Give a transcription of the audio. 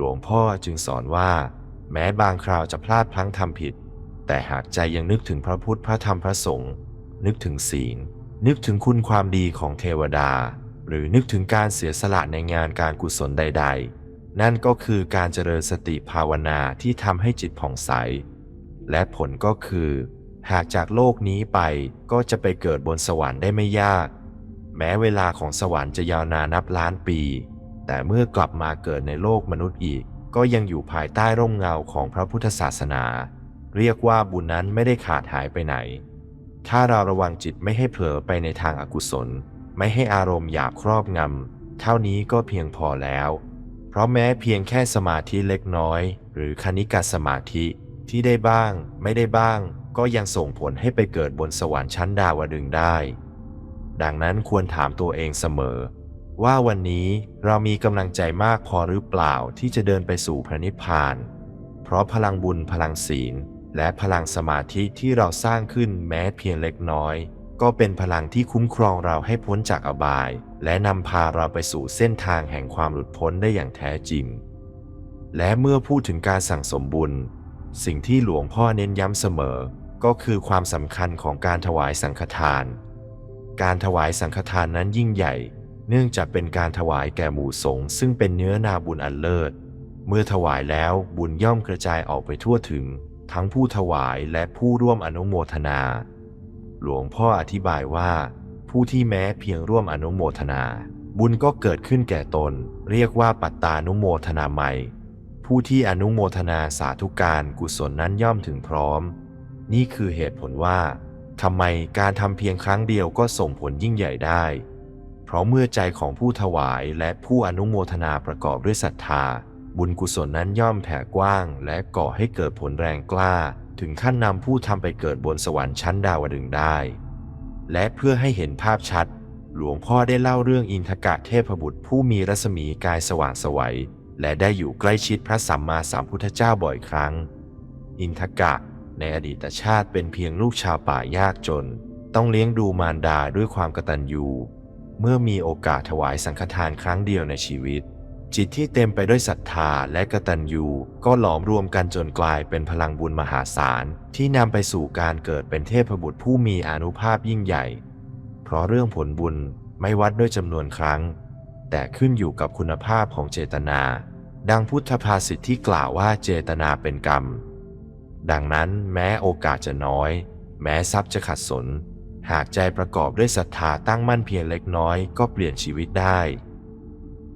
หลวงพ่อจึงสอนว่า แม้บางคราวจะพลาดพลั้งทำผิด แต่หากใจยังนึกถึงพระพุทธพระธรรมพระสงฆ์นึกถึงศีล นึกถึงคุณความดีของเทวดา หรือนึกถึงการเสียสละในงานการกุศลใด ๆ นั่นก็คือการเจริญสติภาวนาที่ทำให้จิตผ่องใส และผลก็คือ หากจากโลกนี้ไปก็จะไปเกิดบนสวรรค์ได้ไม่ยาก แม้เวลาของสวรรค์จะยาวนานนับล้านปี แต่เมื่อกลับมาเกิดในโลกมนุษย์อีก ก็ยังอยู่ภายใต้ร่มเงาของพระพุทธศาสนา เรียกว่าบุญนั้นไม่ได้ขาดหายไปไหน ถ้าเราระวังจิตไม่ให้เผลอไปในทางอากุศล ไม่ให้อารมณ์หยาบครอบงำ เท่านี้ก็เพียงพอแล้ว เพราะแม้เพียงแค่สมาธิเล็กน้อย หรือคณิกาสมาธิที่ได้บ้าง ไม่ได้บ้าง ก็ยังส่งผลให้ไปเกิดบนสวรรค์ชั้นดาวดึงได้ ดังนั้นควรถามตัวเองเสมอ ว่าวันนี้เรามีกำลังใจมากพอหรือเปล่าที่จะเดินไปสู่พระนิพพาน เพราะพลังบุญพลังศีล และพลังสมาธิที่เราสร้างขึ้นแม้เพียงเล็กน้อย ก็เป็นพลังที่คุ้มครองเราให้พ้นจากอบาย และนำพาเราไปสู่เส้นทางแห่งความหลุดพ้นได้อย่างแท้จริง และเมื่อพูดถึงการสั่งสมบุญ สิ่งที่หลวงพ่อเน้นย้ำเสมอ ก็คือความสำคัญของการถวายสังฆทาน การถวายสังฆทานนั้นยิ่งใหญ่ เนื่องจากเป็นการถวายแก่หมู่สงฆ์ซึ่งเป็นเนื้อนาบุญอันเลิศ เมื่อถวายแล้วบุญย่อมกระจายออกไปทั่วถึง ทั้งผู้ถวายและผู้ร่วมอนุโมทนา หลวงพ่ออธิบายว่า ผู้ที่แม้เพียงร่วมอนุโมทนา บุญก็เกิดขึ้นแก่ตน เรียกว่าปัตตานุโมทนาใหม่ ผู้ที่อนุโมทนาสาธุการกุศลนั้นย่อมถึงพร้อม นี่คือเหตุผลว่าทำไมการทำเพียงครั้งเดียวก็ส่งผลยิ่งใหญ่ได้ เพราะเมื่อใจของผู้ถวายและผู้อนุโมทนาประกอบด้วยศรัทธา บุญกุศลนั้นย่อมแผ่กว้าง และก่อให้เกิดผลแรงกล้า ถึงขั้นนำผู้ทำไปเกิดบนสวรรค์ชั้นดาวดึงได้ และเพื่อให้เห็นภาพชัด หลวงพ่อได้เล่าเรื่องอินทกะเทพบุตรผู้มีรัศมีกายสว่างสวัยและได้อยู่ใกล้ชิดพระสัมมาสัมพุทธเจ้าบ่อยครั้ง อินทกะในอดีตชาติเป็นเพียงลูกชาวป่ายากจน ต้องเลี้ยงดูมารดาด้วยความกตัญญู เมื่อมีโอกาสถวายสังฆทานครั้งเดียวในชีวิต จิตที่เต็มไปด้วยศรัทธาและกตัญญูก็หลอมรวมกันจนกลายเป็นพลังบุญมหาศาล ที่นำไปสู่การเกิดเป็นเทพบุตรผู้มีอนุภาพยิ่งใหญ่ เพราะเรื่องผลบุญไม่วัดด้วยจำนวนครั้ง แต่ขึ้นอยู่กับคุณภาพของเจตนา ดังพุทธภาษิตที่กล่าวว่าเจตนาเป็นกรรม ดังนั้นแม้โอกาสจะน้อย แม้ทรัพย์จะขัดสน หากใจประกอบด้วยศรัทธาตั้งมั่นเพียงเล็กน้อยก็เปลี่ยนชีวิตได้